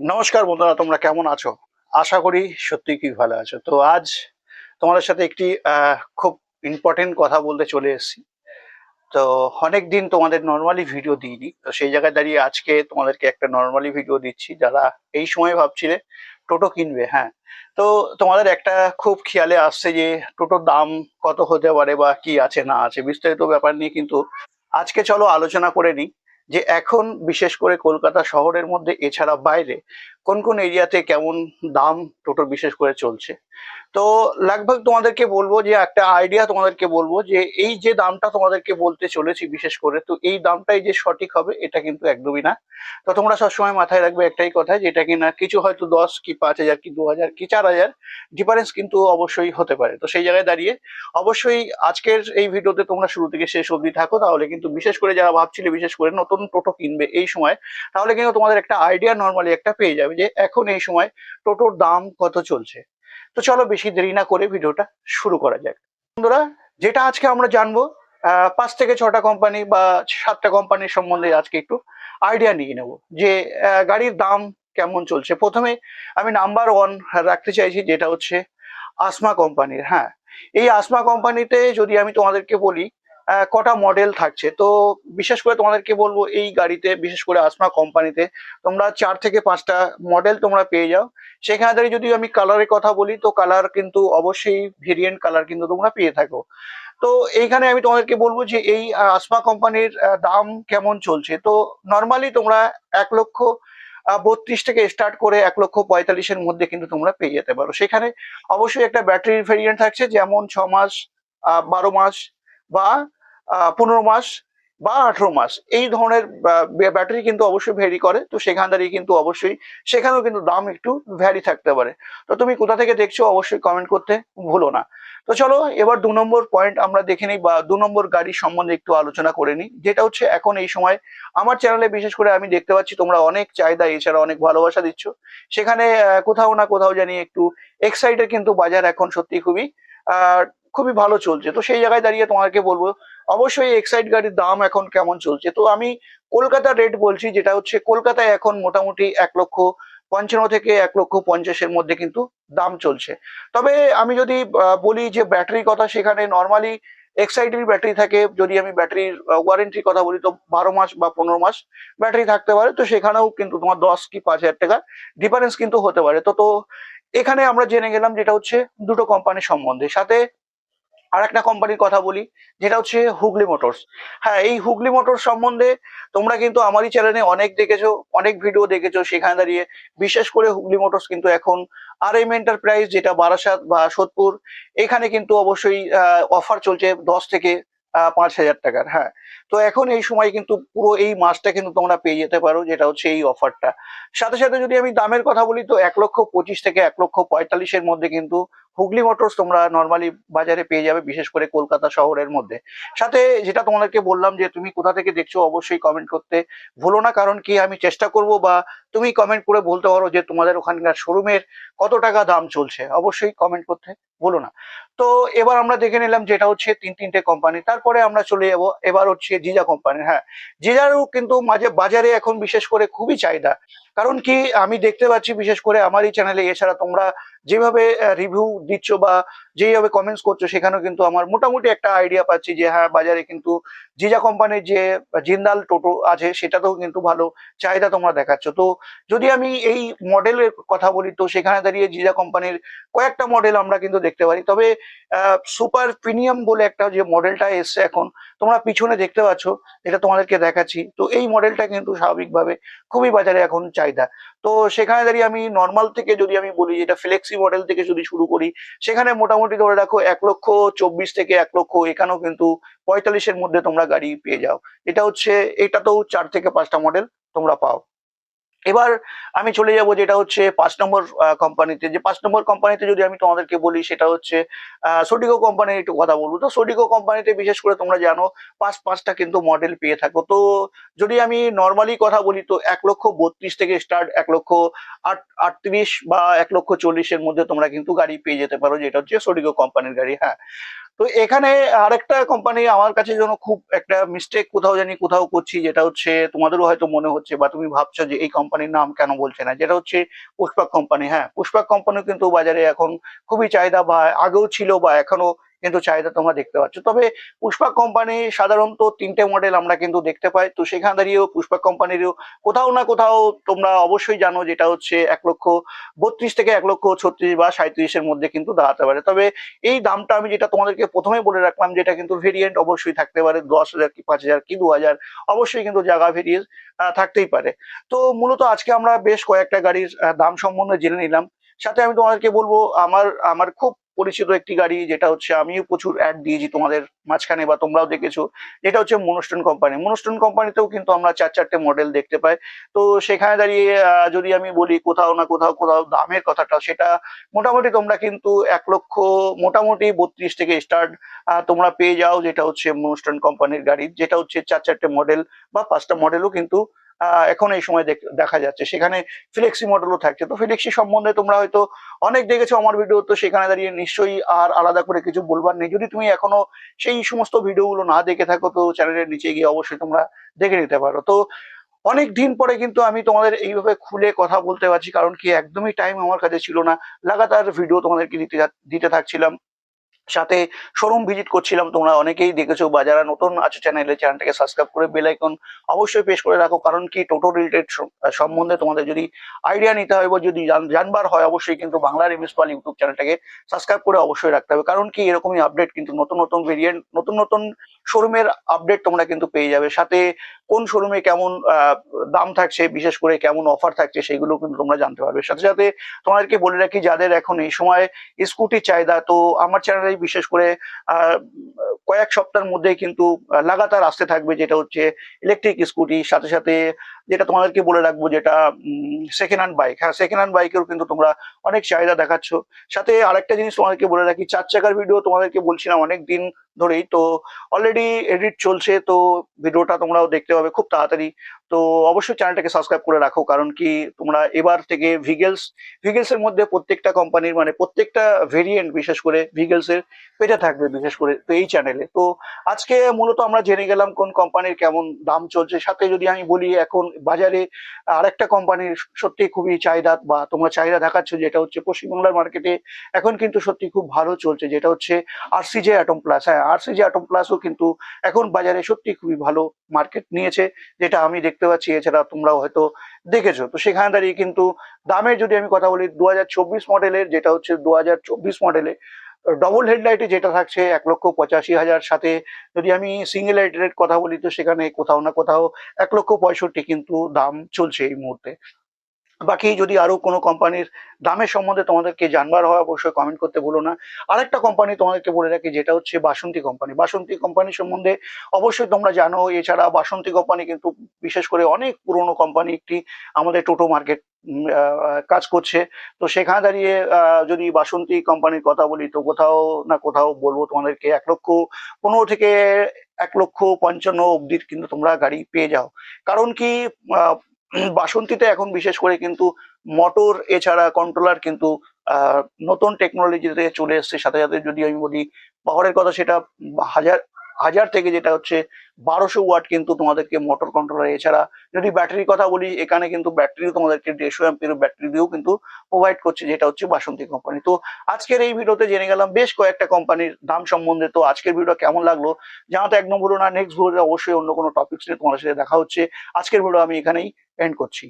নমস্কার বন্ধুরা, তোমরা কেমন আছো? আশা করি সত্যি কি ভালো আছো। তো আজ তোমাদের সাথে একটি খুব ইম্পর্টেন্ট কথা বলতে চলে এসেছি। তো অনেক দিন তোমাদের নর্মালি ভিডিও দিইনি। তো সেই জায়গায় দাঁড়িয়ে আজকে তোমাদেরকে একটা নর্মালি ভিডিও দিচ্ছি। যারা এই সময় ভাবছিলে টোটো কিনবে হ্যাঁ। তো তোমাদের একটা খুব খেয়ালে আসছে যে টোটোর দাম কত হতে পারে বা কি আছে না আছে, বিস্তারিত ব্যাপার নিয়ে কিন্তু আজকে চলো আলোচনা করে নিই। যে এখন বিশেষ করে কলকাতা শহরের মধ্যে এছাড়া বাইরে কোন কোন এরিয়াতে কেমন দাম টোটো বিশেষ করে চলছে? তো লাগভাগ তোমাদেরকে বলব যে, একটা আইডিয়া তোমাদেরকে বলব যে, এই যে দামটা তোমাদেরকে বলতে চলেছি বিশেষ করে, তো এই দামটাই যে সঠিক হবে, এটা কিন্তু একদমই না। তো তোমরা সবসময় মাথায় রাখবে একটাই কথা, যেটা কিনা কিছু হয়তো দশ কি পাঁচ হাজার কি দু হাজার কি চার হাজার ডিফারেন্স কিন্তু অবশ্যই হতে পারে। তো সেই জায়গায় দাঁড়িয়ে অবশ্যই আজকের এই ভিডিওতে তোমরা শুরু থেকে শেষ অবধি থাকো, তাহলে কিন্তু বিশেষ করে যারা ভাবছিলে বিশেষ করে নতুন টোটো কিনবে এই সময়, তাহলে কিন্তু তোমাদের একটা আইডিয়া নর্মালি একটা পেয়ে যাবে। যে এখন এই সময় টোটোর দাম কত চলছে? তো চলো বেশি দেরি না করে ভিডিওটা শুরু করা যাক। বন্ধুরা, যেটা আজকে আমরা জানব পাঁচ থেকে ছটা কোম্পানি বা সাতটা কোম্পানির সম্বন্ধে আজকে একটু আইডিয়া নিয়ে নেব যে গাড়ির দাম কেমন চলছে। প্রথমে আমি নাম্বার ওয়ান রাখতে চাইছি যেটা হচ্ছে আসমা কোম্পানির হ্যাঁ। এই আসমা কোম্পানিতে যদি আমি তোমাদেরকে বলি কটা মডেল থাকছে। তো বিশেষ করে তোমাদেরকে বলব, এই গাড়িতে, বিশেষ করে আসমা কোম্পানিতে তোমরা চার থেকে পাঁচটা মডেল তোমরা পেয়ে যাও। সেখানে দাঁড়িয়ে যদি আমি কালারের কথা বলি, তো কালার কিন্তু অবশ্যই ভেরিয়েন্ট কালার কিন্তু তোমরা পেয়ে থাকো। তো এইখানে আমি তোমাদেরকে বলব যে এই আসমা কোম্পানির দাম কেমন চলছে? তো নর্মালি তোমরা এক লক্ষ বত্রিশ থেকে স্টার্ট করে এক লক্ষ পঁয়তাল্লিশের মধ্যে কিন্তু তোমরা পেয়ে যেতে পারো। সেখানে অবশ্যই একটা ব্যাটারির ভেরিয়েন্ট থাকছে, যেমন ছ মাস বারো মাস বা পনেরো মাস বা আঠেরো মাস। এই ধরনের ব্যাটারি কিন্তু অবশ্যই ভ্যারি করে। তো সেখান দাঁড়িয়ে কিন্তু অবশ্যই সেখানেও কিন্তু দাম একটু ভ্যারি থাকতে পারে। তো তুমি কোথা থেকে দেখছ অবশ্যই কমেন্ট করতে ভুলো না। তো চলো, এবার দু নম্বর পয়েন্ট আমরা দেখে নিই বা দু নম্বর গাড়ির সম্বন্ধে একটু আলোচনা করে নিই। যেটা হচ্ছে এখন এই সময় আমার চ্যানেলে বিশেষ করে আমি দেখতে পাচ্ছি তোমরা অনেক চাহিদা, এছাড়া অনেক ভালোবাসা দিচ্ছ। সেখানে কোথাও না কোথাও জানি একটু এক্সাইটেড কিন্তু বাজার এখন সত্যি খুবই খুবই ভালো চলছে। তো সেই জায়গায় দাঁড়িয়ে তোমাকে বলব অবশ্যই এক্সাইড গাড়ির দাম এখন কেমন চলছে? তো আমি কলকাতার রেট বলছি, যেটা হচ্ছে কলকাতায় এখন মোটামুটি এক লক্ষ পঞ্চান্ন থেকে এক লক্ষ পঞ্চাশের মধ্যে কিন্তু দাম চলছে। তবে আমি যদি বলি যে ব্যাটারির কথা, সেখানে নর্মালি এক্সাইডের ব্যাটারি থাকে। যদি আমি ব্যাটারির ওয়ারেন্টির কথা বলি, তো বারো মাস বা পনেরো মাস ব্যাটারি থাকতে পারে। তো সেখানেও কিন্তু তোমার দশ কি পাঁচ হাজার টাকা ডিফারেন্স কিন্তু হতে পারে। তো তো এখানে আমরা জেনে গেলাম যেটা হচ্ছে দুটো কোম্পানির সম্বন্ধে। সাথে আর একটা কোম্পানির কথা বলি, যেটা হচ্ছে হুগলি মোটরস। হ্যাঁ এই হুগলি মোটরস সম্বন্ধে তোমরা কিন্তু আমারই চ্যানেলে অনেক দেখেছ, অনেক ভিডিও দেখেছ সেখানে দাঁড়িয়ে। বিশেষ করে হুগলি মোটরস কিন্তু এখন আর এম এন্টারপ্রাইজ যেটা বারাসাত বা সোদপুর, এখানে কিন্তু অবশ্যই অফার চলছে দশ থেকে পাঁচ হাজার টাকার হ্যাঁ। তো এখন এই সময় কিন্তু পুরো এই মাসটা কিন্তু তোমরা পেয়ে যেতে পারো, যেটা হচ্ছে এই অফারটা সাথে সাথে যদি আমি দামের কথা বলি, তো এক লক্ষ পঁচিশ থেকে এক লক্ষ পঁয়তাল্লিশের মধ্যে কিন্তু হুগলি মোটরস তোমরা নর্মালি বাজারে পেয়ে যাবে, বিশেষ করে কলকাতা শহরের মধ্যে। সাথে যেটা তোমাদেরকে বললাম যে, তুমি কোথা থেকে দেখছ অবশ্যই কমেন্ট করতে ভুলো না, কারণ কি আমি চেষ্টা করব বা তুমি কমেন্ট করে বলতে পারো যে, তোমাদের ওখানকার শোরুমের কত টাকা দাম চলছে। অবশ্যই কমেন্ট করতে ভুলো না। তো এবার আমরা দেখে নিলাম যেটা হচ্ছে তিন তিনটে কোম্পানি তারপরে আমরা চলে যাব, এবার হচ্ছে জিজা কোম্পানি হ্যাঁ জিজারও কিন্তু মাঝে বাজারে এখন বিশেষ করে খুবই চাহিদা। কারণ কি আমি দেখতে পাচ্ছি বিশেষ করে আমার এই চ্যানেলে এছাড়া তোমরা যেভাবে রিভিউ দিচ্ছ বা যেভাবে কমেন্টস করছ, সেখানেও কিন্তু আমার মোটামুটি একটা আইডিয়া পাচ্ছি যে হ্যাঁ বাজারে কিন্তু জিজা কোম্পানির যে জিন্দাল টোটো আছে, সেটাতেও কিন্তু ভালো চাহিদা তোমরা দেখাচ্ছ। তো যদি আমি এই মডেলের কথা বলি, তো সেখানে দাঁড়িয়ে জিজা কোম্পানির কয়েকটা মডেল আমরা কিন্তু দেখতে পারি। তবে সুপার প্রিমিয়াম বলে একটা যে মডেলটা এসছে এখন, তোমরা পিছনে দেখতে পাচ্ছ, এটা তোমাদেরকে দেখাচ্ছি। তো এই মডেলটা কিন্তু স্বাভাবিকভাবে খুবই বাজারে এখন চাহিদা। তো সেখানে দাঁড়িয়ে আমি নর্মাল থেকে যদি আমি বলি, যেটা ফ্লেক্সি মডেল থেকে যদি শুরু করি, সেখানে মোটামুটি ধরে রাখো এক লক্ষ চব্বিশ থেকে এক লক্ষ, এখানেও কিন্তু পঁয়তাল্লিশের মধ্যে তোমরা গাড়ি পেয়ে যাও। এটা হচ্ছে, এটা তো চার থেকে পাঁচটা মডেল তোমরা পাও। এবার আমি চলে যাব যেটা হচ্ছে পাঁচ নম্বর কোম্পানিতে যে পাঁচ নম্বর কোম্পানিতে যদি আমি তোমাদেরকে বলি, সেটা হচ্ছে সোডিকো কোম্পানির একটু কথা বলব। তো সোডিকো কোম্পানিতে বিশেষ করে তোমরা জানো, পাঁচ পাঁচটা কিন্তু মডেল পেয়ে থাকো। তো যদি আমি নর্মালি কথা বলি, তো এক লক্ষ বত্রিশ থেকে স্টার্ট এক লক্ষ আট, আটত্রিশ বা এক লক্ষ চল্লিশের মধ্যে তোমরা কিন্তু গাড়ি পেয়ে যেতে পারো, যেটা হচ্ছে সোডিকো কোম্পানির গাড়ি হ্যাঁ। তো এখানে আরেকটা কোম্পানি আমার কাছে যেন খুব একটা মিস্টেক কোথাও জানি কোথাও করছি, যেটা হচ্ছে তোমাদেরও হয়তো মনে হচ্ছে বা তুমি ভাবছ যে এই কোম্পানির নাম কেন বলছে না, যেটা হচ্ছে পুষ্পাক কোম্পানি হ্যাঁ পুষ্পাক কোম্পানি কিন্তু বাজারে এখন খুবই চাহিদা বা আগেও ছিল বা এখনও কিন্তু চাহিদা তোমরা দেখতে পাচ্ছ। তবে পুষ্পা কোম্পানি সাধারণত তিনটে মডেল আমরা কিন্তু দেখতে পাই। তো সেখানে দাঁড়িয়েও পুষ্পা কোম্পানিরও কোথাও না কোথাও তোমরা অবশ্যই জানো যেটা হচ্ছে এক লক্ষ বত্রিশ থেকে এক লক্ষ ছত্রিশ বা সাঁত্রিশের মধ্যে কিন্তু দাঁড়াতে পারে। তবে এই দামটা আমি যেটা তোমাদেরকে প্রথমে বলে রাখলাম যেটা কিন্তু ভেরিয়েন্ট অবশ্যই থাকতে পারে, দশ হাজার কি পাঁচ হাজার কি দু হাজার, অবশ্যই কিন্তু জায়গা ভেরিয়ে থাকতেই পারে। তো মূলত আজকে আমরা বেশ কয়েকটা গাড়ির দাম সম্বন্ধে জেনে নিলাম। সাথে আমি তোমাদেরকে বলব, আমার আমার খুব পরিচিত একটি গাড়ি, যেটা হচ্ছে আমিও প্রচুর অ্যাড দিয়েছি তোমাদের মাঝখানে বা তোমরাও দেখেছ, যেটা হচ্ছে মনোস্টোন কোম্পানি মনোস্টোন কোম্পানিতেও কিন্তু আমরা চার চারটে মডেল দেখতে পাই। তো সেখানে দাঁড়িয়ে যদি আমি বলি কোথাও না কোথাও কোথাও দামের কথাটা, সেটা মোটামুটি তোমরা কিন্তু এক লক্ষ, মোটামুটি বত্রিশ থেকে স্টার্ট তোমরা পেয়ে যাও, যেটা হচ্ছে মনোস্টোন কোম্পানির গাড়ি, যেটা হচ্ছে চার চারটে মডেল বা পাঁচটা মডেলও কিন্তু এখন এই সময় দেখ- যাচ্ছে। সেখানে ফ্লেক্সি মডেলও থাকছে। তো ফ্লেক্সি সম্বন্ধে তোমরা হয়তো অনেক দেখেছ আমার ভিডিও তো সেখানে দাঁড়িয়ে নিশ্চয়ই আর আলাদা করে কিছু বলবার নেই। যদি তুমি এখনও সেই সমস্ত ভিডিওগুলো না দেখে থাকো, তো চ্যানেলের নিচে গিয়ে অবশ্যই তোমরা দেখে নিতে পারো। তো অনেক দিন পরে কিন্তু আমি তোমাদের এইভাবে খুলে কথা বলতে পারছি, কারণ কি একদমই টাইম আমার কাছে ছিল না। লাগাতার ভিডিও তোমাদেরকে দিতে দিতে থাকছিলাম। সাথে শোরুম ভিজিট করছিলাম, তোমরা অনেকেই দেখেছ বা যারা নতুন আছো চ্যানেলে চ্যানেলটাকে সাবস্ক্রাইব করে বেল আইকন অবশ্যই প্রেস করে রাখো, কারণ কি টোটো রিলেটেড সম্বন্ধে তোমাদের যদি আইডিয়া নিতে হয় বা যদি জানবার হয় অবশ্যই কিন্তু বাংলা এমএস পাল ইউটিউব চ্যানেলটাকে সাবস্ক্রাইব করে অবশ্যই রাখতে হবে। কারণ কি এরকমই আপডেট কিন্তু নতুন নতুন ভেরিয়েন্ট নতুন নতুন শোরুমের আপডেট তোমরা কিন্তু পেয়ে যাবে। সাথে কোন শোরুমে কেমন দাম থাকছে, বিশেষ করে কেমন অফার থাকছে, সেগুলো কিন্তু তোমরা জানতে পারবে। সাথে সাথে তোমাদেরকে বলে রাখি, যাদের এখন এই সময় স্কুটি চাহিদা, তো আমার চ্যানেলে বিশেষ করে কয়েক সপ্তাহের মধ্যে কিন্তু লাগাতার আসতে থাকবে, যেটা হচ্ছে ইলেকট্রিক স্কুটি সাথে সাথে যেটা তোমাদেরকে বলে রাখব যেটা সেকেন্ড হ্যান্ড বাইক হ্যাঁ সেকেন্ড হ্যান্ড বাইকেরও কিন্তু তোমরা অনেক চাহিদা দেখাচ্ছ। সাথে আরেকটা জিনিস তোমাদেরকে বলে রাখি, চার চাকার ভিডিও তোমাদেরকে বলছিলাম অনেক দিন ধরেই, তো অলরেডি এডিট চলছে, তো ভিডিওটা তোমরাও দেখতে পাবে খুব তাড়াতাড়ি। তো অবশ্যই চ্যানেলটাকে সাবস্ক্রাইব করে রাখো, কারণ কি তোমরা এবার থেকে ভিগেলস ভিগেলস এর মধ্যে প্রত্যেকটা কোম্পানির মানে প্রত্যেকটা ভেরিয়েন্ট বিশেষ করে ভিগেলস এর পেটে থাকবে বিশেষ করে তো এই চ্যানেলে তো আজকে মূলত আমরা জেনে গেলাম কোন কোম্পানির কেমন দাম চলছে। সাথে যদি আমি বলি এখন বাজারে আরেকটা কোম্পানির সত্যি খুবই চাহিদা বা তোমরা চাহিদা দেখাচ্ছ যেটা হচ্ছে পশ্চিমবাংলার মার্কেটে এখন কিন্তু সত্যি খুব ভালো চলছে, যেটা হচ্ছে আরসিজে অ্যাটম প্লাস হ্যাঁ আরসিজে অ্যাটম প্লাসও কিন্তু এখন বাজারে সত্যি খুবই ভালো মার্কেট নিয়েছে, যেটা আমি দেখতে পাচ্ছি, এছাড়া তোমরাও হয়তো দেখেছ। তো সেখানে দাঁড়িয়ে কিন্তু দামের যদি আমি কথা বলি দু হাজার চব্বিশ মডেলের, যেটা হচ্ছে দু হাজার চব্বিশ মডেলে ডবল হেডলাইটে যেটা থাকছে, এক লক্ষ পঁচাশি হাজার সাথে যদি আমি সিঙ্গেল হেডলাইটের কথা বলি, তো সেখানে কোথাও না কোথাও এক লক্ষ পঁয়ষট্টি কিন্তু দাম চলছে এই মুহূর্তে। বাকি যদি আরও কোনো কোম্পানির দামের সম্বন্ধে তোমাদেরকে জানবার হয়, অবশ্যই কমেন্ট করতে ভুলো না। আরেকটা কোম্পানি তোমাদেরকে বলে রাখি, যেটা হচ্ছে বাসন্তী কোম্পানি। বাসন্তী কোম্পানি সম্বন্ধে অবশ্যই তোমরা জানো, এছাড়া বাসন্তী কোম্পানি কিন্তু বিশেষ করে অনেক পুরনো কোম্পানি একটি আমাদের টোটো মার্কেট কাজ করছে। তো সেখানে দাঁড়িয়ে যদি বাসন্তী কোম্পানির কথা বলি, তো কোথাও না কোথাও বলব তোমাদেরকে, এক লক্ষ পনেরো থেকে এক লক্ষ পঞ্চান্ন অব্দির কিন্তু তোমরা গাড়ি পেয়ে যাও। কারণ কি বাসন্তীতে এখন বিশেষ করে কিন্তু মোটর, এছাড়া কন্ট্রোলার কিন্তু নতুন টেকনোলজিতে চলে এসছে। সাথে সাথে যদি আমি বলি পাওয়ারের কথা, সেটা হাজার হাজার থেকে যেটা হচ্ছে বারোশো ওয়াট কিন্তু তোমাদেরকে মোটর কন্ট্রোলার এছাড়া যদি ব্যাটারির কথা বলি, এখানে কিন্তু ব্যাটারিও তোমাদেরকে দেড়শো এমপির ব্যাটারি দিয়েও কিন্তু প্রোভাইড করছে, যেটা হচ্ছে বাসন্তী কোম্পানি তো আজকের এই ভিডিওতে জেনে গেলাম বেশ কয়েকটা কোম্পানির দাম সম্বন্ধে। তো আজকের ভিডিও কেমন লাগল জানাতে এক নম্বর না নেক্সট ভিডিওতে অবশ্যই অন্য কোনো টপিক্স নিয়ে তোমাদের সাথে দেখা হচ্ছে। আজকের ভিডিও আমি এখানেই এন্ড করছি।